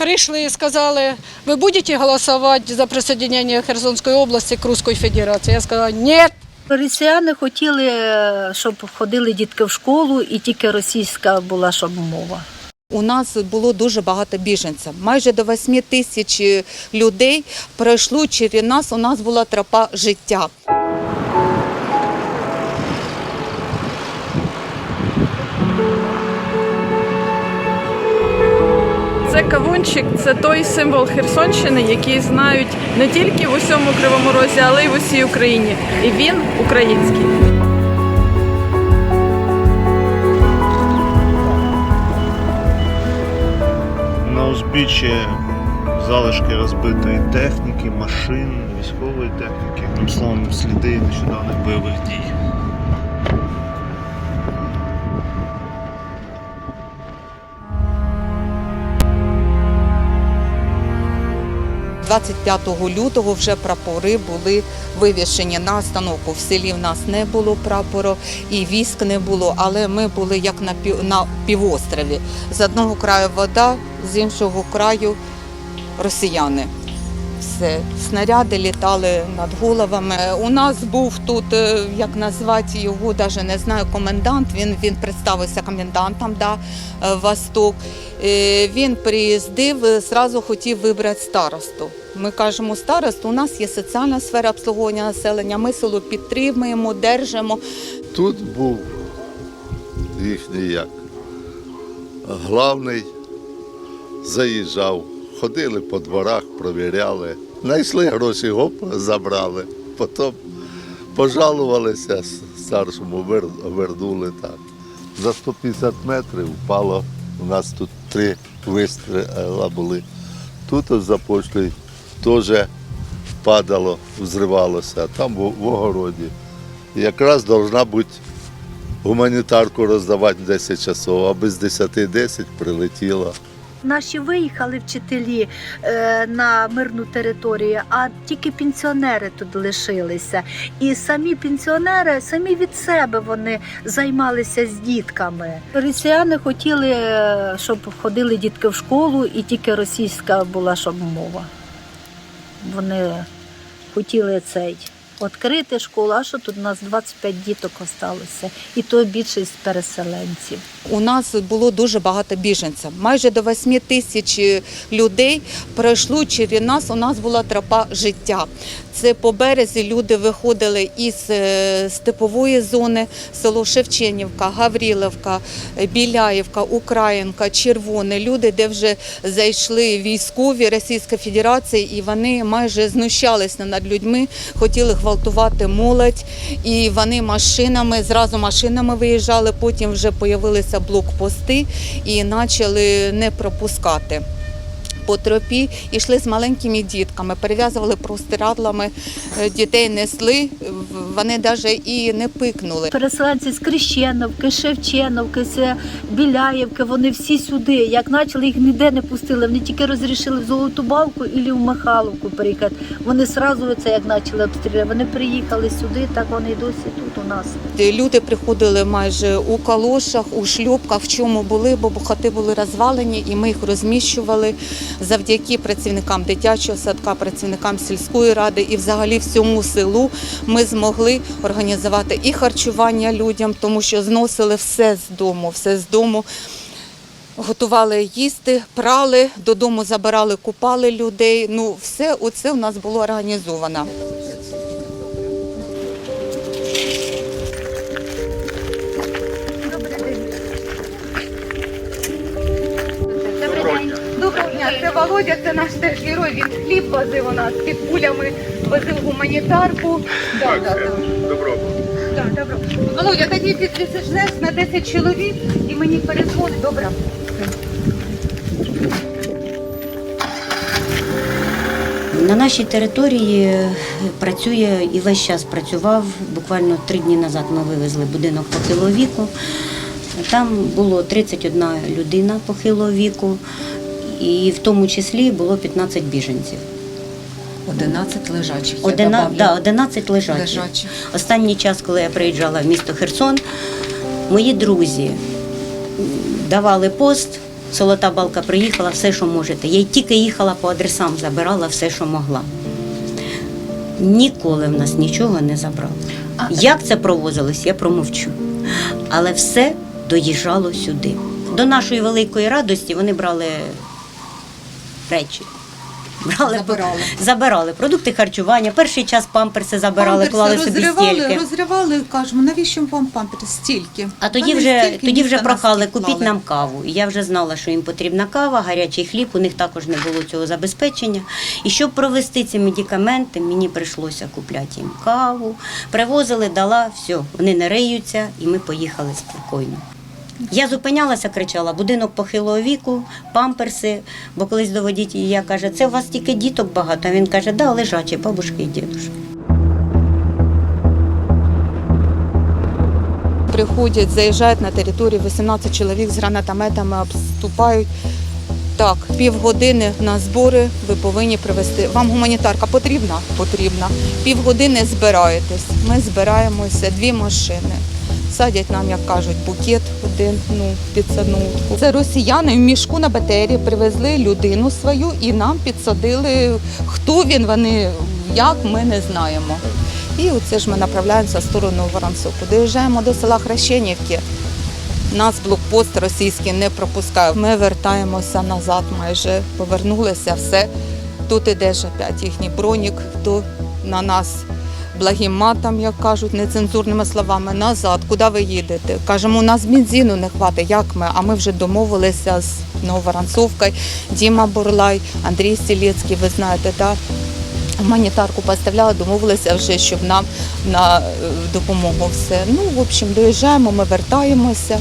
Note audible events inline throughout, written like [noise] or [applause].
Прийшли і сказали, ви будете голосувати за присоединення Херсонської області к Руської Федерації? Я сказала, ні. Росіяни хотіли, е, щоб ходили дітки в школу, і тільки російська була щоб мова. У нас було дуже багато біженців. Майже до 8 тисяч людей пройшло через нас. У нас була тропа життя. Це це той символ Херсонщини, який знають не тільки в усьому Кривому Розі, але й в усій Україні. І він український. На узбіччі залишки розбитої техніки, машин, військової техніки. Словом, сліди нещодавних бойових дій. – 25 лютого вже прапори були вивішені на остановку. В селі в нас не було прапору і військ не було, але ми були як на пів- на півострові. З одного краю вода, з іншого краю росіяни. Все, снаряди літали над головами. У нас був тут, е, як назвати його, навіть не знаю, комендант. Він, він представився комендантом да, е, Восток. Е, Він приїздив, зразу хотів вибрати старосту. Ми кажемо, старосту, у нас є соціальна сфера обслуговування населення, ми село підтримуємо, держимо. Тут був їхній як. Главний заїжджав, ходили по дворах, провіряли. Знайшли гроші, гоп, забрали. Потім пожалувалися старшому, вер- вернули так. За 150 метрів впало. У нас тут три вистріла були. Тут за поштою теж падало, взривалося, там в, огороді. Якраз повинна бути гуманітарку роздавати 10 часов, а без 10-10 прилетіло. Наші виїхали вчителі е, на мирну територію, а тільки пенсіонери тут лишилися. І самі пенсіонери, самі від себе вони займалися з дітками. Росіяни хотіли, е, щоб ходили дітки в школу, і тільки російська була щоб мова. Вони хотіли цей. Відкрити школу, а що тут у нас 25 діток осталося, і то більшість переселенців. У нас було дуже багато біженців. Майже до 8 тисяч людей пройшло через нас. У нас була тропа життя. Це по березі люди виходили із е, степової зони, село Шевченівка, Гавріловка, е, Біляївка, Українка, Червоне. Люди, де вже зайшли військові Російської Федерації, і вони майже знущалися над людьми, хотіли гвалтувати молодь, і вони машинами, зразу машинами виїжджали, потім вже появилися блокпости і почали не пропускати. По тропі йшли з маленькими дітками, перев'язували простирадлами, е, дітей несли, вони навіть і не пикнули. Переселенці з Крещеновки, Шевченовки, з Біляєвки, вони всі сюди. Як почали, їх ніде не пустили. Вони тільки розрішили в Золоту Балку і в Михайловку переїхати. Вони одразу це як почали обстріляти. Вони приїхали сюди, так вони і досі тут у нас. Люди приходили майже у калошах, у шлюпках, в чому були, бо хати були розвалені, і ми їх розміщували завдяки працівникам дитячого садка, працівникам сільської ради і взагалі всьому селу ми змогли організувати і харчування людям, тому що зносили все з дому, все з дому. Готували їсти, прали, додому забирали, купали людей. Ну, все оце у нас було організовано. Дня, це Володя, це наш теж герой. Він хліб возив у нас під пулями, возив гуманітарку. Да, да, да. Добро. Да, добро. Володя, тоді підвісиш на 10 чоловік і мені перезвони. Добре. На нашій території працює і весь час працював. Буквально три дні назад ми вивезли будинок похилого віку. Там було 31 людина похилого віку, і в тому числі було 15 біженців. 11 лежачих. я Одина, добавлю. да, 11 лежачих. лежачих. Останній час, коли я приїжджала в місто Херсон, мої друзі давали пост Золота балка приїхала, все, що можете. Я й тільки їхала по адресам, забирала все, що могла. Ніколи в нас нічого не забрали. Як це провозилось, я промовчу. Але все доїжджало сюди. До нашої великої радості вони брали речі. Брали, Забирали. забирали продукти харчування. Перший час памперси забирали, Памперси клали собі розривали, стільки. розривали, кажемо, навіщо вам памперси стільки? А тоді вже, стільки тоді вже прохали, купіть нам каву. І я вже знала, що їм потрібна кава, гарячий хліб, у них також не було цього забезпечення. І щоб провести ці медикаменти, мені прийшлося купляти їм каву. Привозили, дала, все, вони не риються, і ми поїхали спокійно. Я зупинялася, кричала, будинок похилого віку, памперси, бо колись до водія каже, це у вас тільки діток багато. А він каже, да, лежачі, бабушки і дідушки. Приходять, заїжджають на територію, 18 чоловік з гранатометами обступають. Так, півгодини на збори ви повинні привезти. Вам гуманітарка потрібна? Потрібна. Півгодини збираєтесь. Ми збираємося, дві машини. Садять нам, як кажуть, букет один, ну, підсаднутку. Це росіяни в мішку на БТРі привезли людину свою і нам підсадили. Хто він, вони, як, ми не знаємо. І оце ж ми направляємося в сторону Воронцовку. Доїжджаємо до села Хрещенівки. Нас блокпост російський не пропускає. Ми вертаємося назад, майже повернулися, все. Тут іде ж опять їхній бронік, то на нас благим матом, як кажуть, нецензурними словами, назад, куди ви їдете? Кажемо, у нас бензину не хватить, як ми? А ми вже домовилися з Нововоронцовкою, Діма Бурлай, Андрій Стілецький, ви знаєте, так? Гуманітарку поставляли, домовилися вже, щоб нам на е, допомогу все. Ну, в общем, доїжджаємо, ми вертаємося,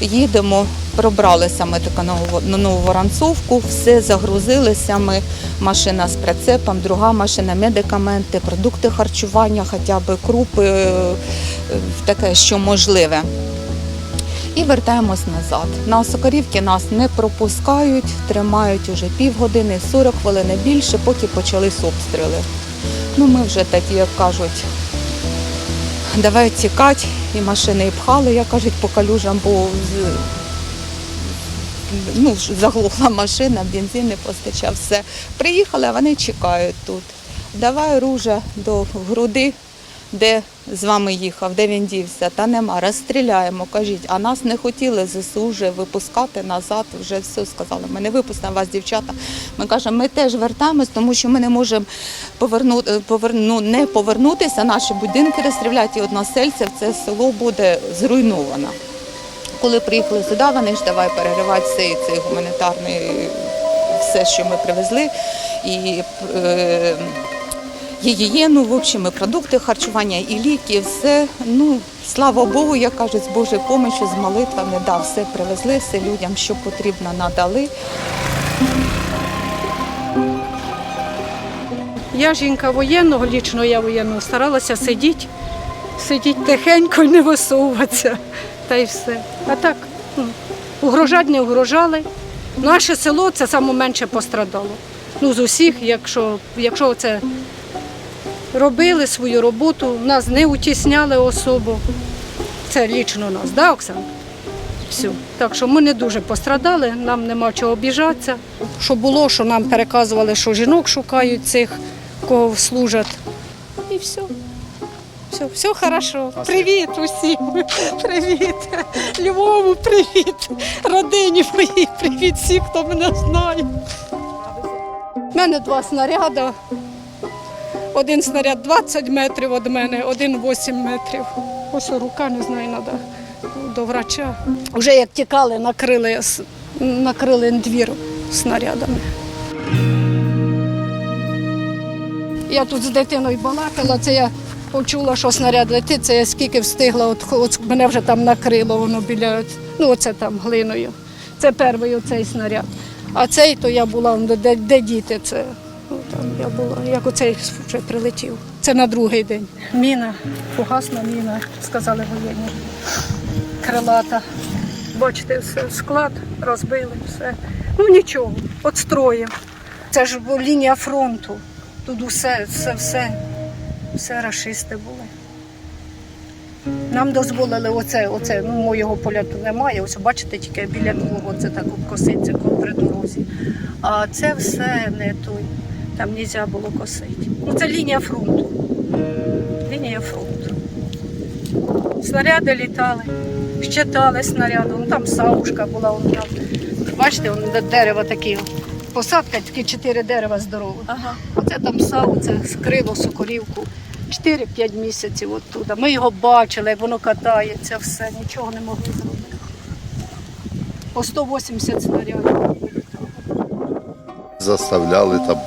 їдемо. Пробралися ми таки на нову Воронцовку, все загрузилися. Ми машина з прицепом, друга машина, медикаменти, продукти харчування, хоча б крупи, е, е, таке, що можливе. І вертаємось назад. На Сокарівки нас не пропускають, тримають уже півгодини, 40 хвилин більше, поки почались обстріли. Ну, ми вже такі, як кажуть, давай тікати, і машини пхали, як кажуть, по калюжам, бо ну, ж заглохла машина, бензин не постачав, все. Приїхали, вони чекають тут. Давай ружа до груди, де з вами їхав, де він дівся, та нема, розстріляємо, кажіть. А нас не хотіли ЗСУ вже випускати назад, вже все сказали. Ми не випустимо вас, дівчата. Ми кажемо, ми теж вертаємось, тому що ми не можемо повернути, поверну, не повернутися, наші будинки розстріляти, і односельців це село буде зруйновано. Коли приїхали сюди, вони ж давай переривати цей, цей гуманітарний все, що ми привезли. І е, гігієну, в общем, і продукти харчування, і ліки, все. Ну, слава Богу, як кажуть, з Божою допомогою, з молитвами, да, все привезли, все людям, що потрібно, надали. Я жінка воєнного, лічно я воєнного, старалася сидіти, сидіти тихенько і не висовуватися. Та й все. А так, ну, угрожати не угрожали. Наше село це саме менше пострадало. Ну, з усіх, якщо, якщо це робили свою роботу, нас не утісняли особу. Це лічно нас, да, Оксана? Все. Так що ми не дуже пострадали, нам нема чого обіжатися. Що було, що нам переказували, що жінок шукають цих, кого служать. І все. Все, все хорошо. Привіт усім. Привіт. Львову привіт. Родині моїй привіт, всі, хто мене знає. У мене два снаряди. Один снаряд 20 метрів від мене, один 8 метрів. Ось рука, не знаю, треба до врача. Вже як тікали, накрили, накрили двір снарядами. Я тут з дитиною балакала, це я почула, що снаряд летить, це я скільки встигла, от, от мене вже там накрило, воно біля, ну оце там глиною. Це перший оцей снаряд. А цей то я була, де, де діти, це ну, там я була, як оцей вже прилетів. Це на другий день. Міна, фугасна міна, сказали воєнні. Крилата. Бачите, все, склад розбили, все. Ну нічого, отстроїмо. Це ж лінія фронту. Тут усе, все, все, все рашисти були. Нам дозволили оце, оце, ну моєго поля тут немає. Ось бачите, тільки біля двору, оце так коситься при дорозі. А це все не той. Там не можна було косити. Ну це лінія фронту. Лінія фронту. Снаряди літали, щитали снаряди. Ну там савушка була. Вон, там. Бачите, вон, де дерева такі. Посадка, такі чотири дерева здорові. Ага. Оце там саву, це скрило соколівку. 4-5 місяців оттуда. Ми його бачили, як воно катається, все, нічого не могли зробити. По 180 снарядів. Заставляли там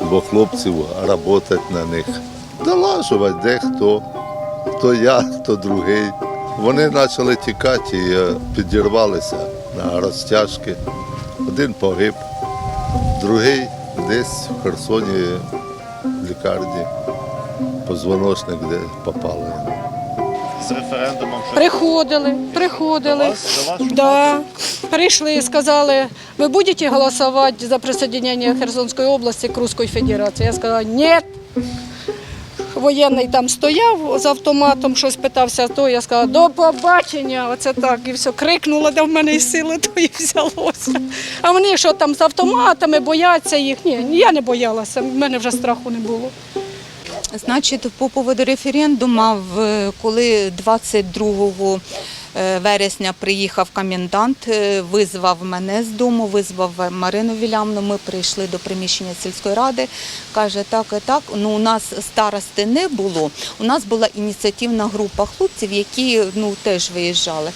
двох хлопців працювати на них. Долажувати дехто, хто я, хто другий. Вони почали тікати і е, підірвалися на розтяжки. Один погиб, другий десь в Херсоні в лікарні, позвоночник, де попали. З референдумом що Приходили, до приходили. вас, до вас Да. Прийшли, сказали, ви будете голосувати за присоединення Херсонської області к Руської Федерації? Я сказала, ні. Воєнний там стояв з автоматом, щось питався, то я сказала, до побачення. Оце так. І все, крикнула, де в мене і сили тої взялося. А вони що там з автоматами, бояться їх. Ні, я не боялася, в мене вже страху не було. Значить, по поводу референдуму, коли 22 е, вересня приїхав комендант, е, визвав мене з дому, визвав Марину Вілямну. Ми прийшли до приміщення сільської ради. Каже, так і так. Ну, у нас старости не було. У нас була ініціативна група хлопців, які ну, теж виїжджали.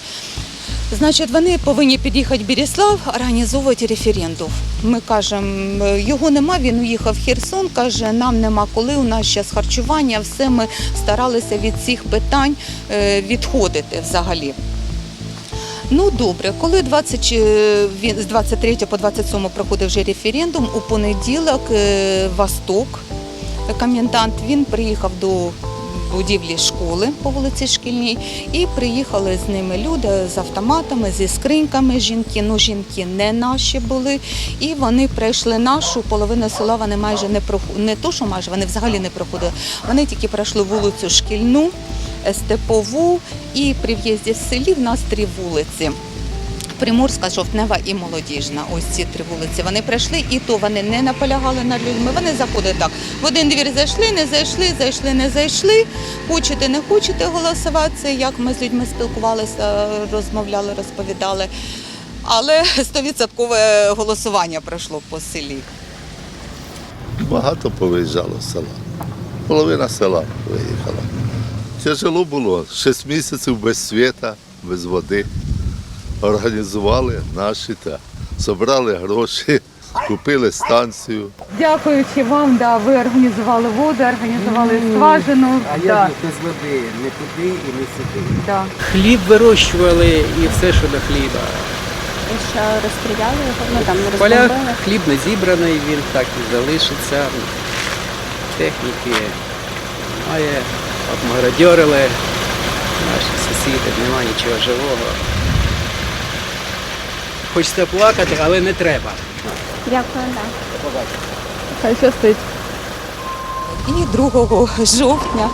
Значить, вони повинні під'їхати в Біріслав, організовувати референдум. Ми кажемо, його нема, він уїхав в Херсон, каже, нам нема коли, у нас зараз харчування, все ми старалися від цих питань е, відходити взагалі. Ну добре, коли 20, е, з 23 по 27 проходив вже референдум, у понеділок е, Восток, комендант, він приїхав до будівлі школи по вулиці Шкільній і приїхали з ними люди з автоматами, зі скриньками жінки. Ну, жінки не наші були. І вони пройшли нашу половину села. Вони майже не проходили, не то, що майже вони взагалі не проходили. Вони тільки пройшли вулицю Шкільну, Степову і при в'їзді в селі в нас три вулиці. Приморська, Жовтнева і Молодіжна. Ось ці три вулиці. Вони прийшли, і то вони не наполягали над людьми. Вони заходили так. В один двір зайшли, не зайшли, зайшли, не зайшли. Хочете, не хочете голосувати. Як ми з людьми спілкувалися, розмовляли, розповідали. Але стовідсоткове голосування пройшло по селі. Багато повиїжджало з села. Половина села виїхала. Тяжело було. Шість місяців без світа, без води. Організували наші та зібрали гроші, купили станцію. Дякуючи вам, да, ви організували воду, організували скважину. А да, я без води не туди і не сюди. да. Хліб вирощували і все, що до хліба. Що розстріляли його, ну там В полях розбомбили. хліб не зібраний, він так і залишиться. Техніки немає, обмародьорили наші сусіди, немає нічого живого. Хочеться плакати, але не треба. Дякую, так. Хай щастить. І 2 жовтня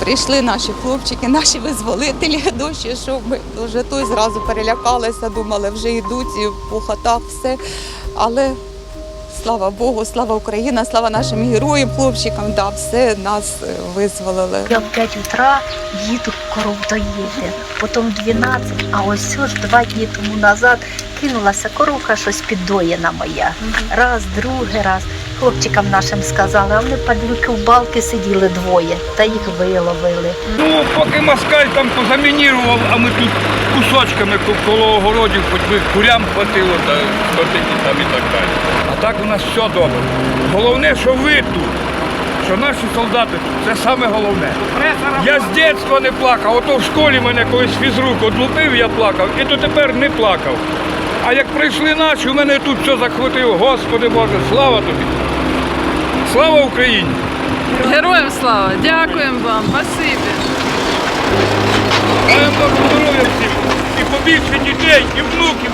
прийшли наші хлопчики, наші визволителі. [laughs] Дощ ішов, ми вже той зразу перелякалися, думали, вже йдуть і по хатах все. Але слава Богу, слава Україна, слава нашим героям, хлопчикам, да, все нас е, визволили. Я в 5 утра їду коров доїти, потім 12, а ось ось два дні тому назад кинулася коровка щось піддоєна моя. Раз, другий раз. Хлопчикам нашим сказали, а вони падлюки в балки сиділи двоє, та їх виловили. Ну, поки москаль там позамінірував, а ми тут кусочками коло огородів, хоч би курям хватило та скотині там і так далі. А так у нас все добре. Головне, що ви тут, що наші солдати це саме головне. Я з дитинства не плакав, ото в школі мене колись фізрук одлупив, я плакав, і дотепер не плакав. А як прийшли наші, у мене тут все захватило. Господи Боже, слава тобі! Слава Україні! Героям слава! Дякуємо вам, спасибі. Дай Бог здоров'я всім. І побільше дітей, і внуків.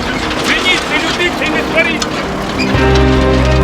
Женіться, любіться і не сваріться.